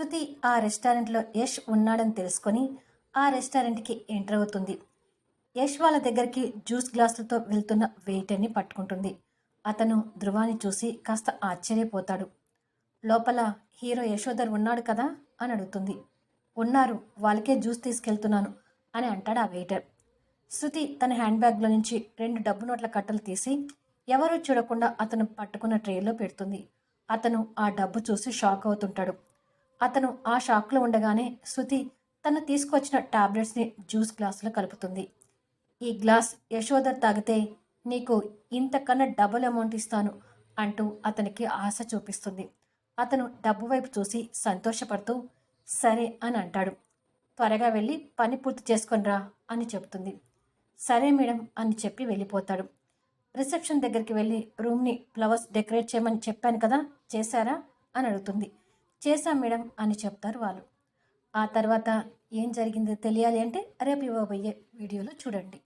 శృతి ఆ రెస్టారెంట్లో యష్ ఉన్నాడని తెలుసుకొని ఆ రెస్టారెంట్కి ఎంటర్ అవుతుంది. యష్ వాళ్ళ దగ్గరికి జ్యూస్ గ్లాసులతో వెళ్తున్న వెయిటర్ని పట్టుకుంటుంది. అతను ధృవాన్ని చూసి కాస్త ఆశ్చర్యపోతాడు. లోపల హీరో యశోధర్ ఉన్నాడు కదా అని అడుగుతుంది. ఉన్నారు వాళ్ళకే జ్యూస్ తీసుకెళ్తున్నాను అని అంటాడు ఆ వెయిటర్. శృతి తన హ్యాండ్ బ్యాగ్లో నుంచి రెండు డబ్బు నోట్ల కట్టలు తీసి ఎవరూ చూడకుండా అతను పట్టుకున్న ట్రేలో పెడుతుంది. అతను ఆ డబ్బు చూసి షాక్ అవుతుంటాడు. అతను ఆ షాక్లో ఉండగానే శృతి తను తీసుకొచ్చిన టాబ్లెట్స్ని జ్యూస్ గ్లాసులో కలుపుతుంది. ఈ గ్లాస్ యశోధర్ తాగితే నీకు ఇంతకన్నా డబుల్ అమౌంట్ ఇస్తాను అంటూ అతనికి ఆశ చూపిస్తుంది. అతను డబ్బు వైపు చూసి సంతోషపడుతూ సరే అని అంటాడు. త్వరగా వెళ్ళి పని పూర్తి చేసుకొనిరా అని చెప్తుంది సరే మేడం అని చెప్పి వెళ్ళిపోతాడు. రిసెప్షన్ దగ్గరికి వెళ్ళి రూమ్ని ఫ్లవర్స్ డెకరేట్ చేయమని చెప్పాను కదా చేశారా? అని అడుగుతుంది. చేశాం మేడం అని చెప్తారు వాళ్ళు. ఆ తర్వాత ఏం జరిగిందో తెలియాలి అంటే రేపు ఇవ్వబోయే వీడియోలో చూడండి.